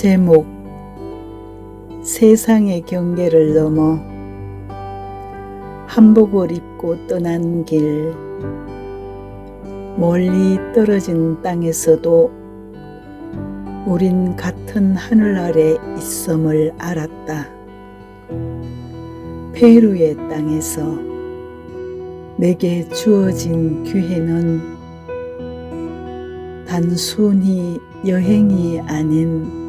제목 세상의 경계를 넘어 한복을 입고 떠난 길 멀리 떨어진 땅에서도 우린 같은 하늘 아래 있음을 알았다. 페루의 땅에서 내게 주어진 기회는 단순히 여행이 아닌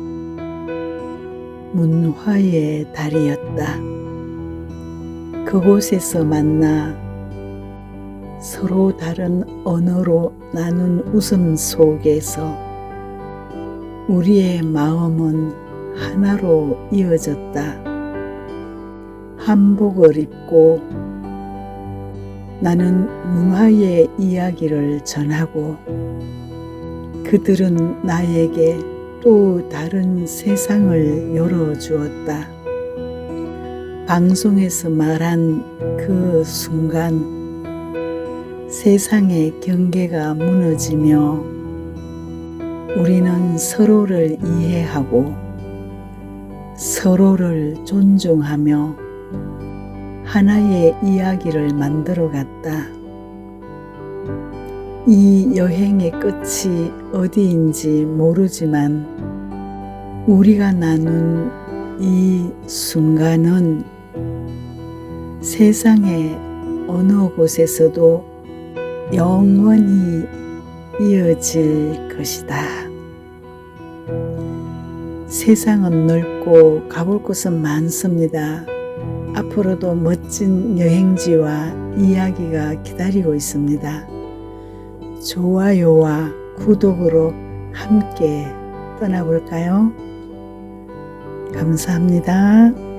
문화의 달이었다. 그곳에서 만나 서로 다른 언어로 나눈 웃음 속에서 우리의 마음은 하나로 이어졌다. 한복을 입고 나는 문화의 이야기를 전하고 그들은 나에게 또 다른 세상을 열어주었다. 방송에서 말한 그 순간 세상의 경계가 무너지며 우리는 서로를 이해하고 서로를 존중하며 하나의 이야기를 만들어 갔다. 이 여행의 끝이 어디인지 모르지만 우리가 나눈 이 순간은 세상의 어느 곳에서도 영원히 이어질 것이다. 세상은 넓고 가볼 곳은 많습니다. 앞으로도 멋진 여행지와 이야기가 기다리고 있습니다. 좋아요와 구독으로 함께 떠나볼까요? 감사합니다.